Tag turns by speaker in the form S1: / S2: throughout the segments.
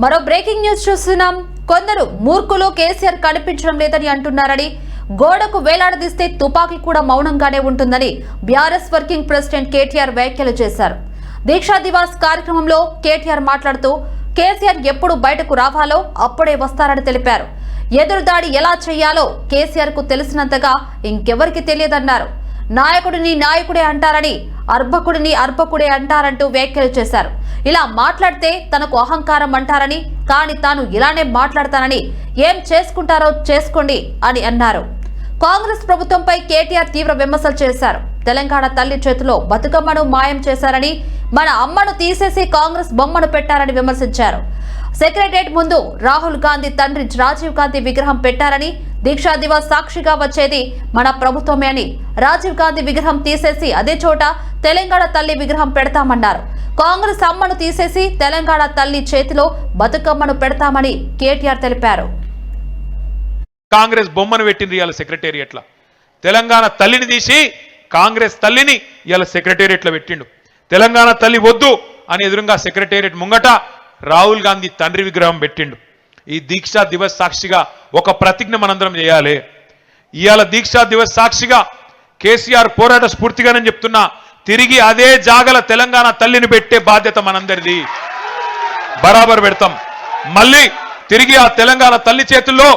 S1: మరో breaking news చూస్తున్నాం. కొందరు మూర్ఖులు కేసీఆర్ కనిపించడం లేదని అంటున్నారని గోడకు వేలాడదీస్తే తుపాకీ కూడా మౌనంగానే ఉంటుందని బీఆర్ఎస్ వర్కింగ్ ప్రెసిడెంట్ కేటీఆర్ వ్యాఖ్యలు చేశారు. దీక్షా దివాస్ కార్యక్రమంలో కేటీఆర్ మాట్లాడుతూ కేసీఆర్ ఎప్పుడు బయటకు రావాలో అప్పుడే వస్తారని తెలిపారు. ఎదురుదాడి ఎలా చేయాలో కేసీఆర్కు తెలిసినంతగా ఇంకెవరికి తెలియదన్నారు. నాయకుడిని నాయకుడే అంటారని అర్భకుడిని అర్భకుడే అంటారంటూ వ్యాఖ్యలు చేశారు. ఇలా మాట్లాడితే తనకు అహంకారం అంటారని కానీ తాను ఇలానే మాట్లాడతానని ఏం చేసుకుంటారో చేసుకోండి అని అన్నారు. కాంగ్రెస్ ప్రభుత్వంపై కేటీఆర్ తీవ్ర విమర్శలు చేశారు. తెలంగాణ తల్లి చేతిలో బతుకమ్మను మాయం చేశారని మన అమ్మను తీసేసి కాంగ్రెస్ బొమ్మను పెట్టారని విమర్శించారు. సెక్రటరియట్ ముందు రాహుల్ గాంధీ తండ్రి రాజీవ్ గాంధీ విగ్రహం పెట్టారని దీక్షా దివాస్ సాక్షిగా వచ్చేది మన ప్రభుత్వమే అని రాజీవ్ గాంధీ విగ్రహం తీసేసి అదే చోట తెలంగాణ తల్లి విగ్రహం పెడతామన్నారు. కాంగ్రెస్ అమ్మను తీసేసి తెలంగాణ తల్లి చేతిలో బతుకమ్మను పెడతామని కేటీఆర్ తెలిపారు.
S2: కాంగ్రెస్ బొమ్మను పెట్టింది ఇవాళ సెక్రటేరియట్ల. తెలంగాణ తల్లిని తీసి కాంగ్రెస్ తల్లిని ఇవాళ సెక్రటేరియట్లో పెట్టిండు. తెలంగాణ తల్లి వద్దు అని ఎదురుగా సెక్రటేరియట్ ముంగట రాహుల్ గాంధీ తండ్రి విగ్రహం పెట్టిండు. ఈ దీక్షా దివస్ సాక్షిగా ఒక ప్రతిజ్ఞ మనందరం చేయాలి. ఇవాళ దీక్షా దివస్ సాక్షిగా కేసీఆర్ పోరాట స్ఫూర్తిగానని చెప్తున్నా తిరిగి అదే జాగల తెలంగాణ తల్లిని పెట్టే బాధ్యత మనందరిది. బరాబర్ పెడతాం. మళ్ళీ తిరిగి ఆ తెలంగాణ తల్లి చేతుల్లో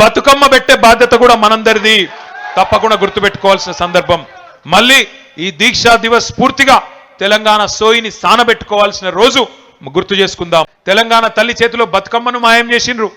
S2: బతుకమ్మ పెట్టే బాధ్యత కూడా మనందరిది. తప్పకుండా గుర్తుపెట్టుకోవాల్సిన సందర్భం. మళ్ళీ ఈ దీక్షా దివస్ పూర్తిగా తెలంగాణ సోయిని సానబెట్టుకోవాల్సిన రోజు గుర్తు చేసుకుందాం. తెలంగాణ తల్లి చేతిలో బతుకమ్మను మాయం చేసిండ్రు.